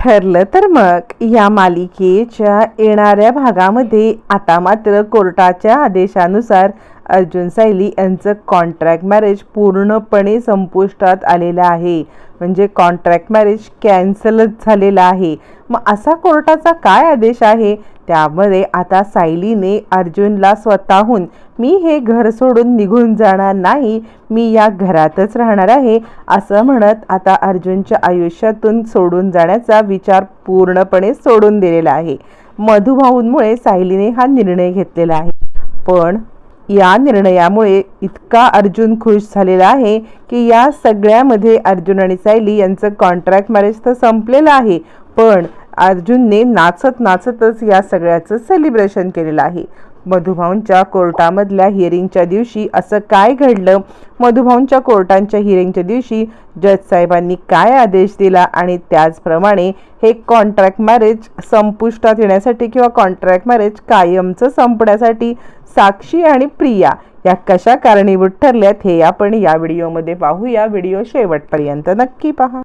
ठरलं तर मग या मालिकेच्या येणाऱ्या भागामध्ये आता मात्र कोर्टाच्या आदेशानुसार अर्जुन सायली यांचं कॉन्ट्रॅक्ट मॅरेज पूर्णपणे संपुष्टात आलेलं आहे. म्हणजे कॉन्ट्रॅक्ट मॅरेज कॅन्सलच झालेलं आहे. मग असा कोर्टाचा काय आदेश आहे? त्यामध्ये आता सायलीने अर्जुनला स्वतःहून मी हे घर सोडून निघून जाणार नाही मी या घरातच राहणार आहे असं म्हणत आता अर्जुनच्या आयुष्यातून सोडून जाण्याचा विचार पूर्णपणे सोडून दिलेला आहे. मधुभाऊंमुळे सायलीने हा निर्णय घेतलेला आहे. पण या निर्णयामुळे इतका अर्जुन खुश झालेला आहे की या सगळ्यामध्ये अर्जुन आणि सायली यांचं कॉन्ट्रॅक्ट मॅरेज तर संपलेलं आहे पण अर्जुनने नाचत नाचतच या सगळ्याचं सेलिब्रेशन केलेलं आहे. मधुभाऊंच्या कोर्टामधल्या हिअरिंगच्या दिवशी असं काय घडलं? मधुभाऊंच्या कोर्टांच्या हिअरिंगच्या दिवशी जज साहेबांनी काय आदेश दिला? आणि त्याचप्रमाणे हे कॉन्ट्रॅक्ट मॅरेज संपुष्टात येण्यासाठी किंवा कॉन्ट्रॅक्ट मॅरेज कायमचं संपण्यासाठी साक्षी आणि प्रिया या कशा कारणीभूत ठरल्यात हे आपण या व्हिडिओमध्ये पाहूया. व्हिडिओ शेवटपर्यंत नक्की पहा.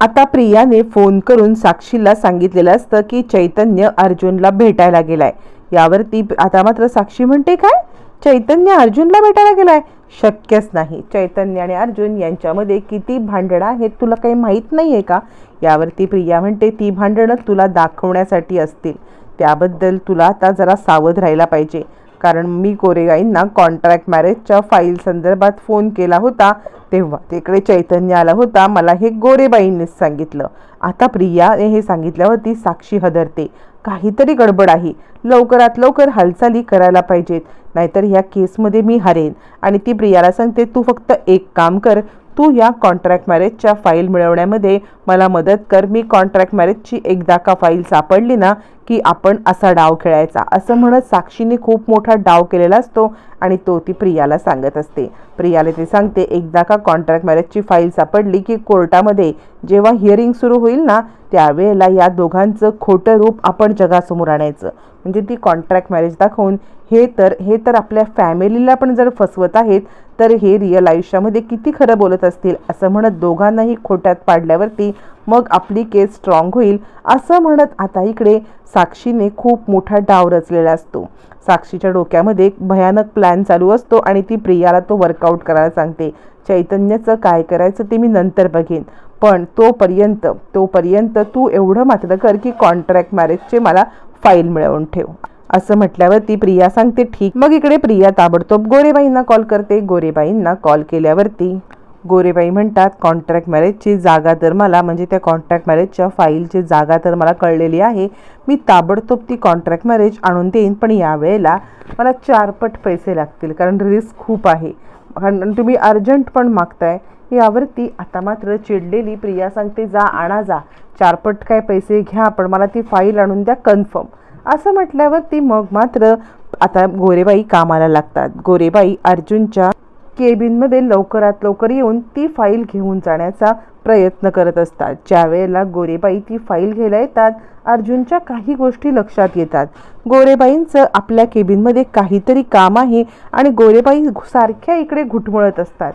आता प्रियाने फोन करून साक्षीला सांगितलेलं असतं की चैतन्य अर्जुनला भेटायला गेलाय. यावरती आता मात्र साक्षी म्हणते काय? चैतन्य अर्जुनला भेटायला गेलाय. शक्यच नाही. चैतन्य आणि अर्जुन यांच्यामध्ये किती भांडणं आहेत तुला काही माहीत नाही आहे का? यावरती प्रिया म्हणते ती भांडणं तुला दाखवण्यासाठी असतील. त्याबद्दल तुला आता जरा सावध राहायला पाहिजे. कारण मी कोरेगाईंना कॉन्ट्रॅक्ट मॅरेजच्या फाईल संदर्भात फोन केला होता. तेव्हा तिकडे चैतन्य आला होता. मला हे गोरेबाईंनीच सांगितलं. आता प्रियाने हे सांगितल्यावरती साक्षी हदरते. काहीतरी गडबड आहे. लवकरात लवकर हालचाली करायला पाहिजेत. नाहीतर ह्या केसमध्ये मी हरेन. आणि ती प्रियाला सांगते तू फक्त एक काम कर. तू या कॉन्ट्रॅक्ट मॅरेजच्या फाईल मिळवण्यामध्ये मला मदत कर. मी कॉन्ट्रॅक्ट मॅरेजची एकदा का फाईल सापडली ना की आपण असा डाव खेळायचा. असं म्हणत साक्षीने खूप मोठा डाव केलेला असतो आणि तो ती प्रियाला सांगत असते. प्रियाला ते सांगते एकदा का कॉन्ट्रॅक्ट मॅरेजची फाईल सापडली की कोर्टामध्ये जेव्हा हिअरिंग सुरू होईल ना त्यावेळेला या दोघांचं खोटं रूप आपण जगासमोर आणायचं. म्हणजे ती कॉन्ट्रॅक्ट मॅरेज दाखवून हे तर हे तर आपल्या फॅमिलीला पण जर फसवत आहेत तर हे रिअल आयुष्यामध्ये किती खरं बोलत असतील? असं म्हणत दोघांनाही खोट्यात पाडल्यावरती मग आपली केस स्ट्रॉंग होईल असं म्हणत आता इकडे साक्षीने खूप मोठा डाव रचलेला असतो. साक्षीच्या डोक्यामध्ये एक भयानक प्लॅन चालू असतो आणि ती प्रियाला तो वर्कआउट करायला सांगते. चैतन्याचं काय करायचं ते मी नंतर बघेन. पण तोपर्यंत तोपर्यंत तू एवढं मात्र कर की कॉन्ट्रॅक्ट मॅरेजचे मला फाईल मिळवून ठेव. असं म्हटल्यावरती प्रिया सांगते ठीक. मग इकडे प्रिया ताबडतोब गोरेबाईंना कॉल करते. गोरेबाईंना कॉल केल्यावरती गोरेबाई म्हणतात कॉन्ट्रॅक्ट मॅरेजची जागा तर मला म्हणजे त्या कॉन्ट्रॅक्ट मॅरेजच्या फाईलची जागा तर मला कळलेली आहे. मी ताबडतोब ती कॉन्ट्रॅक्ट मॅरेज आणून देईन पण यावेळेला मला चारपट पैसे लागतील कारण रिस्क खूप आहे. कारण तुम्ही अर्जंट पण मागताय. यावरती आता मात्र चिडलेली प्रिया सांगते जा आणा जा. चारपट काय पैसे घ्या पण मला ती फाईल आणून द्या कन्फर्म असं म्हटल्यावरती मग मात्र आता गोरेबाई कामाला लागतात. गोरेबाई अर्जुनच्या केबिनमध्ये लवकरात लवकर येऊन ती फाईल घेऊन जाण्याचा प्रयत्न करत असतात. ज्या वेळेला गोरेबाई ती फाईल घ्यायला येतात अर्जुनच्या काही गोष्टी लक्षात येतात. गोरेबाईंचं आपल्या केबिनमध्ये काहीतरी काम आहे आणि गोरेबाई सारख्या इकडे घुटमळत असतात.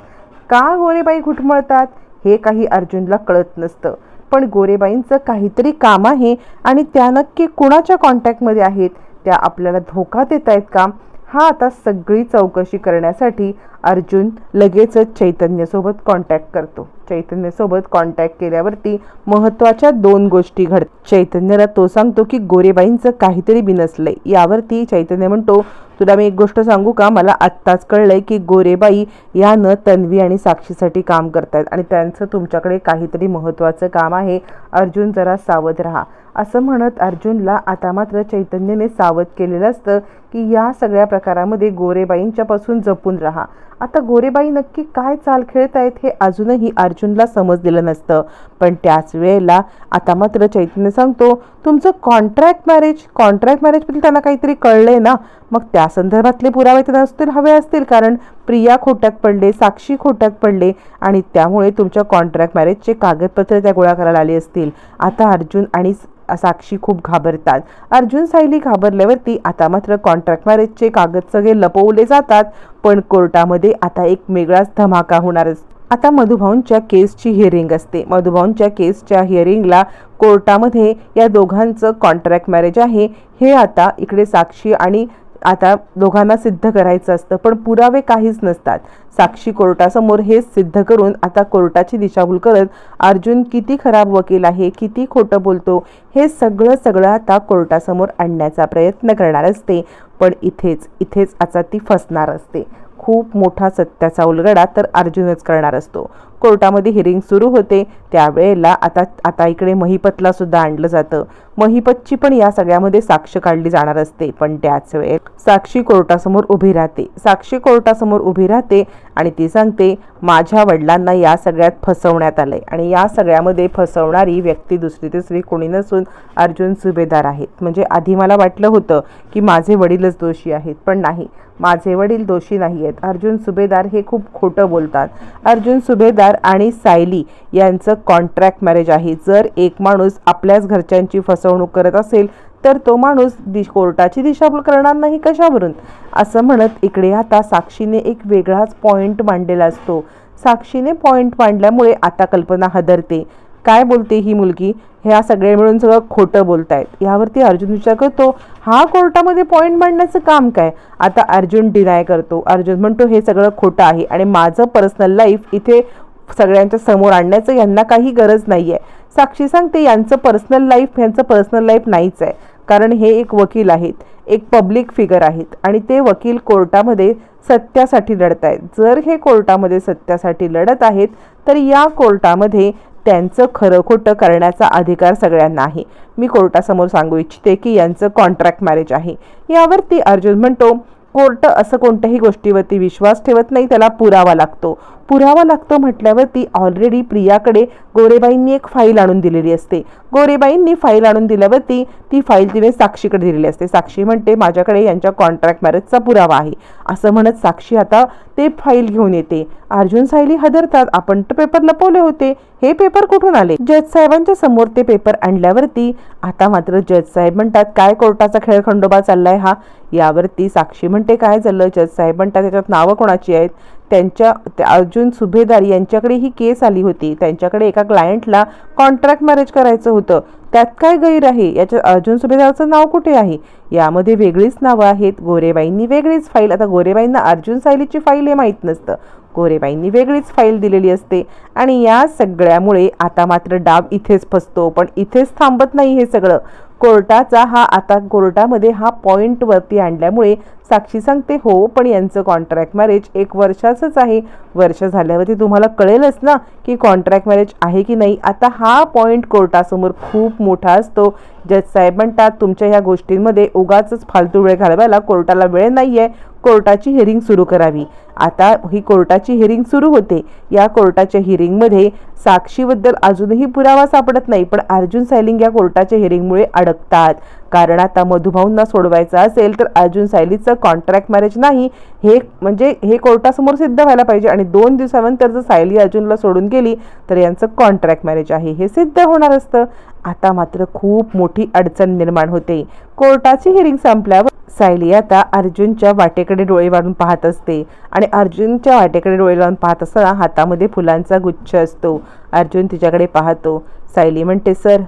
का गोरेबाई घुटमळतात? हे काही अर्जुनला कळत नसतं. पण गोरेबाईंचं काहीतरी काम आहे आणि त्या नक्की कुणाच्या कॉन्टॅक्टमध्ये आहेत? त्या आपल्याला धोका देत आहेत का? हा आता सगळी चौकशी करण्यासाठी अर्जुन लगेचच चैतन्यसोबत कॉन्टॅक्ट करतो. चैतन्यसोबत कॉन्टॅक्ट केल्यावरती महत्त्वाच्या दोन गोष्टी घडत चैतन्याला तो सांगतो की गोरेबाईंचं काहीतरी बिनसलंय. यावरती चैतन्य म्हणतो तुला मी एक गोष्ट सांगू का? मला आत्ताच कळलंय की गोरेबाई यानं तन्वी आणि साक्षीसाठी काम करतायत आणि त्यांचं तुमच्याकडे काहीतरी महत्त्वाचं काम आहे. अर्जुन जरा सावध राहा. असं म्हणत अर्जुनला आता मात्र चैतन्यने सावध केलेलं असतं की या सगळ्या प्रकारामध्ये गोरेबाईंच्यापासून जपून राहा. आता गोरेबाई नक्की काय चाल खेळत आहेत हे अजूनही अर्जुनला समजलेलं नसतं. पण त्याच वेळेला आता मात्र चैतन्य सांगतो तुमचं कॉन्ट्रॅक्ट मॅरेज कॉन्ट्रॅक्ट मॅरेजबद्दल त्यांना काहीतरी कळलंय ना? मग त्या संदर्भातले पुरावे तर नसतील हवे असतील कारण प्रिया खोट्यात पडले साक्षी खोट्यात पडले आणि त्यामुळे तुमच्या कॉन्ट्रॅक्ट मॅरेजचे कागदपत्र त्या गोळा करायला आले असतील. आता अर्जुन आणि साक्षी खूप घाबरतात. अर्जुन सायली घाबरल्यावरती आता मात्र कॉन्ट्रॅक्ट कॉन्ट्रॅक्ट मॅरेजचे कागद सगळे लपवले जातात पण कोर्टामध्ये आता एक वेगळाच धमाका होणार आता मधुभाऊंच्या केसची हिअरिंग असते. मधुभाऊंच्या केसच्या हिअरिंगला कोर्टामध्ये या दोघांचं कॉन्ट्रॅक्ट मॅरेज आहे. हे आता इकडे साक्षी आणि आता दोघांना सिद्ध करायचं असतं पण पुरावे काहीच नसतात. साक्षी कोर्टासमोर हे सिद्ध करून आता कोर्टाची दिशाभूल करत अर्जुन किती खराब वकील आहे किती खोटं बोलतो हे सगळं सगळं आता कोर्टासमोर आणण्याचा प्रयत्न करणार असते. पण इथेच इथेच आता ती फसणार असते. खूप मोठा सत्याचा उलगडा तर अर्जुनच करणार असतो. कोर्टामध्ये हिअरिंग सुरू होते. त्यावेळेला आता आता इकडे महिपतला सुद्धा आणलं जातं. महिपतची पण या सगळ्यामध्ये साक्ष काढली जाणार असते. पण त्याच वेळेस साक्षी कोर्टासमोर उभी राहते. साक्षी कोर्टासमोर उभी राहते आणि ती सांगते माझ्या वडिलांना या सगळ्यात फसवण्यात आलंय. आणि या सगळ्यामध्ये फसवणारी व्यक्ती दुसरी तिसरी कोणी नसून अर्जुन सुभेदार आहेत. म्हणजे आधी मला वाटलं होतं की माझे वडीलच दोषी आहेत पण नाही. माझे वडील दोषी नाही आहेत. अर्जुन सुभेदार हे खूप खोटं बोलतात. अर्जुन सुभेदार आणि सायली यांचं कॉन्ट्रॅक्ट मॅरेज आहे. जर एक माणूस आपल्याच घरच्यांची फसवणूक करत असेल तर तो माणूस दिश कोर्टाची दिशाभूल करणार नाही कशावरून? असं म्हणत इकडे आता साक्षीने एक वेगळाच पॉईंट मांडलेला असतो. साक्षीने पॉईंट मांडल्यामुळे आता कल्पना हदरते. काय बोलते ही मुलगी? ह्या सगळे मिळून सगळं खोटं बोलतायत. यावरती अर्जुन विचार करतो हा कोर्टामध्ये पॉईंट मांडण्याचं काम काय? आता अर्जुन डिनाय करतो. अर्जुन म्हणतो हे सगळं खोटं आहे आणि माझं पर्सनल लाईफ इथे सगळ्यांच्या समोर आणण्याचं यांना काही गरज नाही आहे साक्षी सांगते यांचं पर्सनल लाईफ यांचं पर्सनल लाईफ नाहीच आहे. कारण हे एक वकील आहेत एक पब्लिक फिगर आहेत आणि ते वकील कोर्टामध्ये सत्यासाठी लढत आहेत जर हे कोर्टामध्ये सत्यासाठी लढत आहेत तर या कोर्टामध्ये त्यांचं खरं खोटं करण्याचा अधिकार सगळ्यांना आहे. मी कोर्टासमोर सांगू इच्छिते की यांचं कॉन्ट्रॅक्ट मॅरेज आहे. यावरती अर्जुन म्हणतो कोर्ट असं कोणत्याही गोष्टीवरती विश्वास ठेवत नाही त्याला पुरावा लागतो. पुरावा लागतो म्हटल्यावरती ऑलरेडी प्रियाकडे गोरेबाईंनी एक फाईल आणून दिलेली असते. गोरेबाईंनी फाईल आणून दिल्यावरती ती फाईल तिने साक्षीकडे दिलेली असते. साक्षी म्हणते माझ्याकडे यांच्या कॉन्ट्रॅक्ट मॅरेजचा पुरावा आहे. असं म्हणत साक्षी आता ते फाईल घेऊन येते. अर्जुन सायली हदरतात. आपण तर पेपर लपवले होते. हे पेपर कुठून आले? जज साहेबांच्या समोर ते पेपर आणल्यावरती आता मात्र जज साहेब म्हणतात काय कोर्टाचा खेळ खंडोबा चाललाय हा? यावरती साक्षी म्हणते काय झालं? जज साहेब म्हणतात त्याच्यात नावं कोणाची आहेत? त्यांच्या अर्जुन सुभेदार यांच्याकडे ही केस आली होती. त्यांच्याकडे एका क्लायंटला कॉन्ट्रॅक्ट मॅरेज करायचं होतं. त्यात काय गैर आहे? याच्यात अर्जुन सुभेदारचं नाव कुठे आहे? यामध्ये वेगळीच नावं आहेत. गोरेबाईंनी वेगळीच फाईल आता गोरेबाईंना अर्जुन सायलीची फाईल हे माहीत नसतं. गोरेबाईंनी वेगळीच फाईल दिलेली असते. आणि या सगळ्यामुळे आता मात्र डाब इथेच फसतो. पण इथेच थांबत नाही हे सगळं. कोर्टाचा हा आता कोर्टामध्ये हा पॉईंट वरती आणल्यामुळे साक्षी सांगते हो पण यांचं कॉन्ट्रॅक्ट मॅरेज एक वर्षाचंच आहे. वर्ष झाल्यावरती तुम्हाला कळेलच ना की कॉन्ट्रॅक्ट मॅरेज आहे की नाही. आता हा पॉईंट कोर्टासमोर खूप मोठा असतो. जज साहेब म्हणतात तुमच्या ह्या गोष्टींमध्ये उगाच फालतू वेळ घालवायला कोर्टाला वेळ नाही आहे कोर्टाची हिअरिंग सुरू करावी. आता ही कोर्टाची हिअरिंग सुरू होते. या कोर्टाच्या हिअरिंगमध्ये साक्षीबद्दल अजूनही पुरावा सापडत नाही पण अर्जुन सायलिंग या कोर्टाच्या हिअरिंगमुळे अडकतात. कारण आता मधुभाऊंना सोडवायचं असेल तर अर्जुन सायलीचं कॉन्ट्रॅक्ट मॅरेज नाही हे म्हणजे हे कोर्टासमोर सिद्ध व्हायला पाहिजे. आणि दोन दिवसानंतर जर सायली अर्जुनला सोडून गेली तर यांचं कॉन्ट्रॅक्ट मॅरेज आहे हे सिद्ध होणार असतं. आता मात्र खूप मोठी अडचण निर्माण होते. कोर्टाची हिअरिंग संपल्यावर सायली आता अर्जुनच्या वाटेकडे डोळे वाढून पाहत असते आणि अर्जुनच्या वाटेकडे डोळे लावून पाहत असताना हातामध्ये फुलांचा गुच्छ असतो. अर्जुन तिच्याकडे पाहतो. सायली म्हणते सर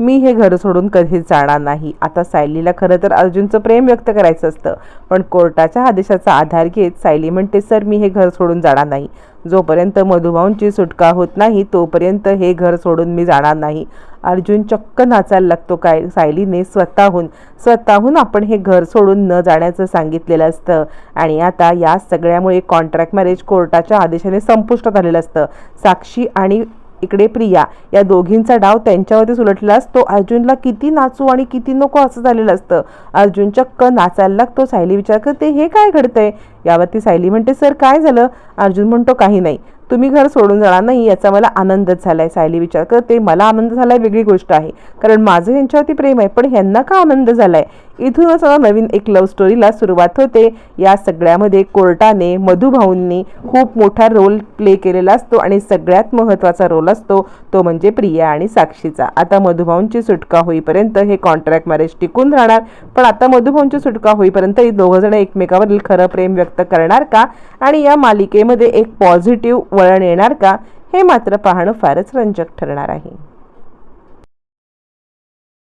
मी हे घर सोडून कधीच जाणार नाही. आता सायलीला खरं तर अर्जुनचं प्रेम व्यक्त करायचं असतं. पण कोर्टाच्या आदेशाचा आधार घेत सायली म्हणते सर मी हे घर सोडून जाणार नाही. जोपर्यंत मधुभाऊंची सुटका होत नाही तोपर्यंत हे घर सोडून मी जाणार नाही. अर्जुन चक्क नाचायला लागतो काय सायलीने स्वतःहून. स्वतःहून आपण हे घर सोडून न जाण्याचं सांगितलेलं असतं. आणि आता या सगळ्यामुळे कॉन्ट्रॅक्ट मॅरेज कोर्टाच्या आदेशाने संपुष्टात आलेलं असतं. साक्षी आणि इकडे प्रिया या दोघींचा डाव त्यांच्यावरतीच उलटला असतो. अर्जुनला किती नाचू आणि किती नको असं झालेलं असतं. अर्जुन चक्क नाचायला लागतो. सायली विचार करते हे काय घडतंय? यावरती सायली म्हणते सर काय झालं? अर्जुन म्हणतो काही नाही. तुम्ही घर सोडून जाणार नाही याचा मला आनंदच झालाय. सायली विचार करते मला आनंद झालाय वेगळी गोष्ट आहे. कारण माझं यांच्यावरती प्रेम आहे पण ह्यांना का आनंद झालाय? इथूनच नवीन एक लव्ह स्टोरीला सुरुवात होते. या सगळ्यामध्ये कोर्टाने मधुभाऊंनी खूप मोठा रोल प्ले केलेला असतो आणि सगळ्यात महत्त्वाचा रोल असतो तो म्हणजे प्रिया आणि साक्षीचा. आता मधुभाऊंची सुटका होईपर्यंत हे कॉन्ट्रॅक्ट मॅरेज टिकून राहणार. पण आता मधुभाऊंची सुटका होईपर्यंत ही एकमेकावरील खरं प्रेम व्यक्त करणार का? आणि या मालिकेमध्ये एक पॉझिटिव्ह वळण येणार का? हे मात्र पाहणं फारच रंजक ठरणार आहे.